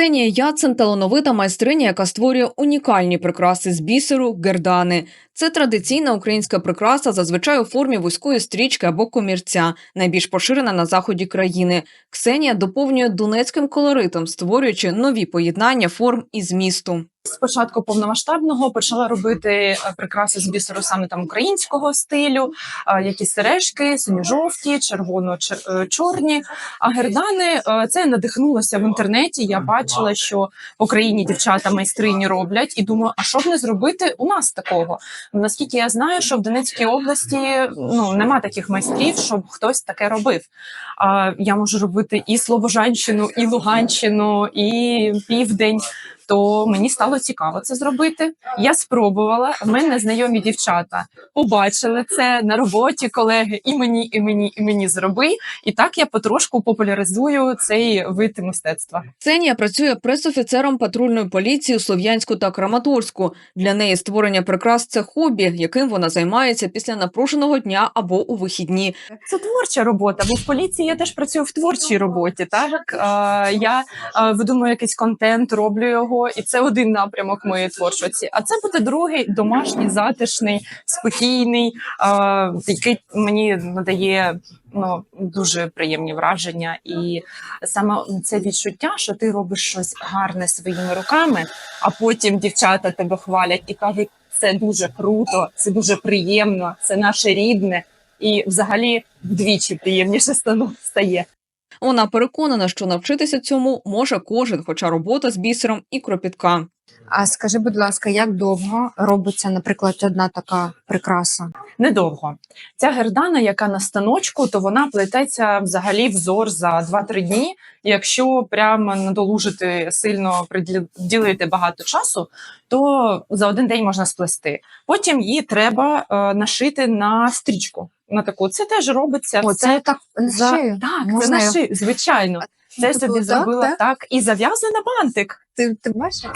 Ксенія Яцен талановита майстриня, яка створює унікальні прикраси з бісеру гердани. Це традиційна українська прикраса, зазвичай у формі вузької стрічки або комірця, найбільш поширена на заході країни. Ксенія доповнює донецьким колоритом, створюючи нові поєднання форм і змісту. З початку повномасштабного почала робити е, прикраси з бісеру саме там українського стилю, е, якісь сережки, синьо-жовті, червоно-чорні. А гердани е, це я надихнулася в інтернеті. Я бачила, що в Україні дівчата майстрині роблять, і думаю, а що б не зробити у нас такого? Наскільки я знаю, що в Донецькій області ну нема таких майстрів, щоб хтось таке робив. А я можу робити і Слобожанщину, і Луганщину, і Південь то мені стало цікаво це зробити. Я спробувала. В мене знайомі дівчата побачили це на роботі, колеги, і мені, і мені, і мені зроби. І так я потрошку популяризую цей вид мистецтва. Ксенія працює пресофіцером патрульної поліції у Слов'янську та Краматорську. Для неї створення прикрас це хобі, яким вона займається після напруженого дня або у вихідні. Це творча робота, бо в поліції я теж працюю в творчій роботі. Так я видумую якийсь контент, роблю його, і це один напрямок моєї творчості. А це буде другий домашній, затишний, спокійний, е, який мені надає ну дуже приємні враження. І саме це відчуття, що ти робиш щось гарне своїми руками, а потім дівчата тебе хвалять і кажуть, це дуже круто, це дуже приємно, це наше рідне. І взагалі вдвічі приємніше стає. Вона переконана, що навчитися цьому може кожен, хоча робота з бісером і кропітка. А скажи, будь ласка, як довго робиться, наприклад, одна така прикраса? Недовго. Ця гердана, яка на станочку, то вона плететься взагалі взор за 2-3 дні. Якщо прямо надолужити сильно приділити багато часу, то за один день можна сплести. Потім її треба е, нашити на стрічку. На таку це теж робиться. О, це так на за шию? так, це Можна на я- шию, звичайно. Це собі зробила так, так? так і зав'язана бантик. Ти, ти бачила?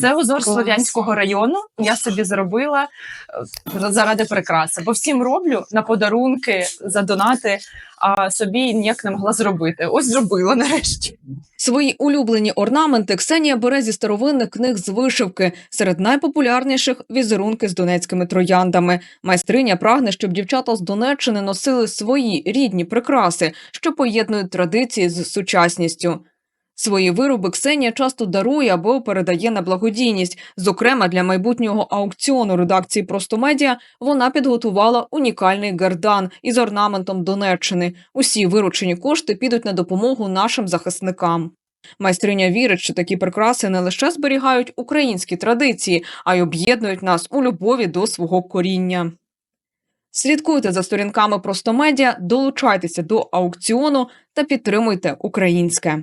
Це узор Клас. Слов'янського району. Я собі зробила е, заради прикраси, бо всім роблю на подарунки, за донати, а собі ніяк не могла зробити. Ось зробила нарешті. Свої улюблені орнаменти Ксенія бере зі старовинних книг з вишивки. Серед найпопулярніших візерунки з донецькими трояндами. Майстриня прагне, щоб дівчата з Донеччини носили свої рідні прикраси, що поєднують традиції з сучасністю. Свої вироби Ксенія часто дарує або передає на благодійність. Зокрема, для майбутнього аукціону редакції Простомедіа вона підготувала унікальний гардан із орнаментом Донеччини. Усі виручені кошти підуть на допомогу нашим захисникам. Майстриня вірить, що такі прикраси не лише зберігають українські традиції, а й об'єднують нас у любові до свого коріння. Слідкуйте за сторінками Простомедіа, долучайтеся до аукціону та підтримуйте українське.